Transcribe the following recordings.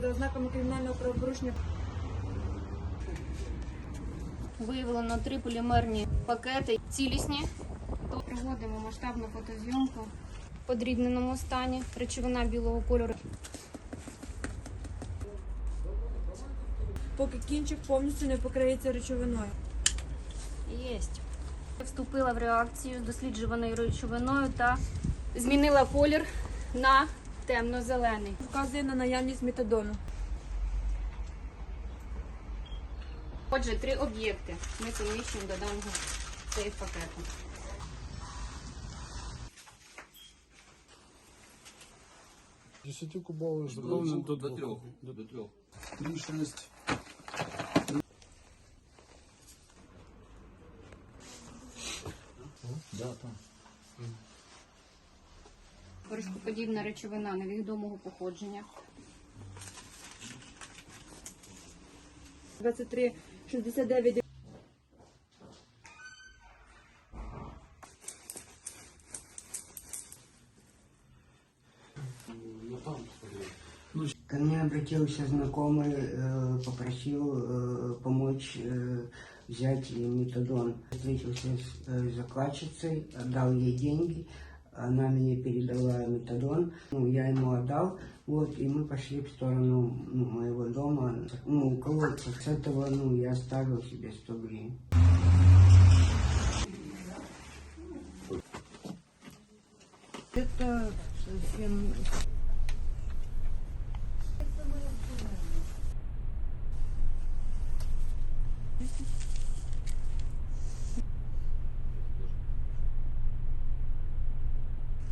за ознаками кримінального правопорушення. Виявлено три полімерні пакети, цілісні. Тут проводимо масштабну фотозйомку в подрібненому стані. Речовина білого кольору. Поки кінчик повністю не покриється речовиною. Єсть. Вступила в реакцію з досліджуваною речовиною та змінила колір на темно-зелений. Вказує на наявність метадону. Отже, три об'єкти ми поміщуємо до даного цей пакету. Десятикубовий до, до трьох. До трьох. Три, Порошкоподібна речовина невідомого походження. 23 69 Ко мне обратился знакомый, э, попросил э, помочь э, взять метадон. Встретился с э, закладчицей, отдал ей деньги, Она мне передала метадон, ну, я ему отдал, вот, и мы пошли в сторону ну, моего дома, ну, колодца. С этого, ну, я оставил себе 100 гривен. Это совсем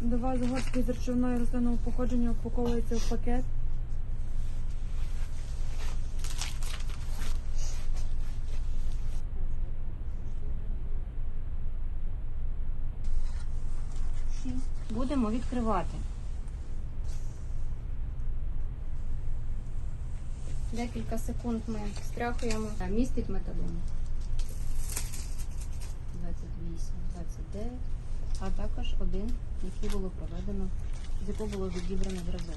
Два згортки з речовиною рослинного походження упаковуються в пакет. Будемо відкривати. Декілька секунд ми стряхуємо. Містить метадон. 28, 29, а також один, який було проведено, з якого було відібрано зразок.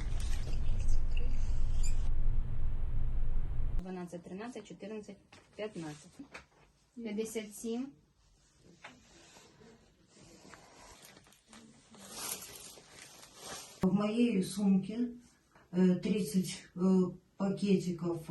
12, 13, 14, 15. 57. В моей сумке э, 30 э, пакетиков,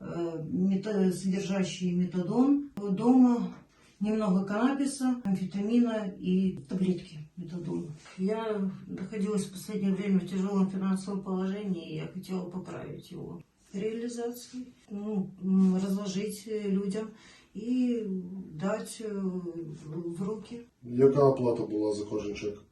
э, мета- содержащие метадон. Дома немного каннабиса, амфетамина и таблетки метадона. Я находилась в последнее время в тяжелом финансовом положении, и я хотела поправить его. Реализации, ну, разложить э, людям и дать э, в руки Яка оплата була за кожен чек?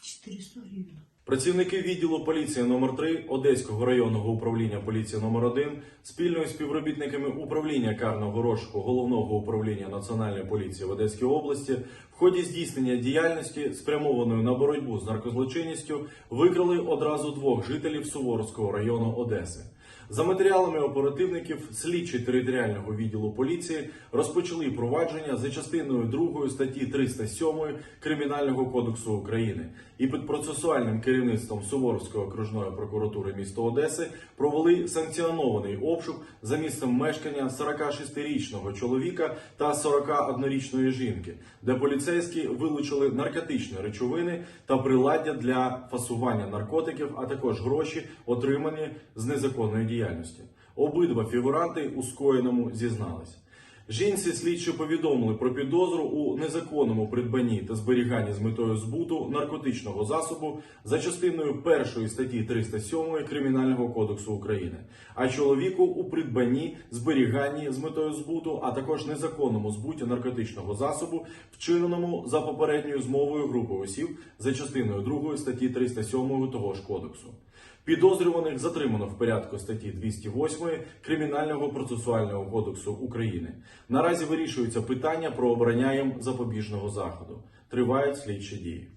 400 гривен. Працівники відділу поліції номер 3 Одеського районного управління поліції номер 1 спільно з співробітниками управління карного розшуку головного управління Національної поліції в Одеській області в ході здійснення діяльності, спрямованої на боротьбу з наркозлочинністю, викрили одразу двох жителів Суворовського району Одеси. За матеріалами оперативників, слідчі територіального відділу поліції розпочали провадження за частиною 2 статті 307 Кримінального кодексу України. І під процесуальним керівництвом Суворовської окружної прокуратури міста Одеси провели санкціонований обшук за місцем мешкання 46-річного чоловіка та 41-річної жінки, де поліцейські вилучили наркотичні речовини та приладдя для фасування наркотиків, а також гроші, отримані з незаконної діяльності. Обидва фігуранти у скоєному зізнались. Жінці слідчі повідомили про підозру у незаконному придбанні та зберіганні з метою збуту наркотичного засобу за частиною першої статті 307 Кримінального кодексу України, а чоловіку у придбанні, зберіганні з метою збуту, а також незаконному збуті наркотичного засобу, вчиненому за попередньою змовою групи осіб за частиною 2 статті 307 того ж кодексу. Підозрюваних затримано в порядку статті 208 Кримінального процесуального кодексу України. Наразі вирішується питання про обрання їм запобіжного заходу. Тривають слідчі дії.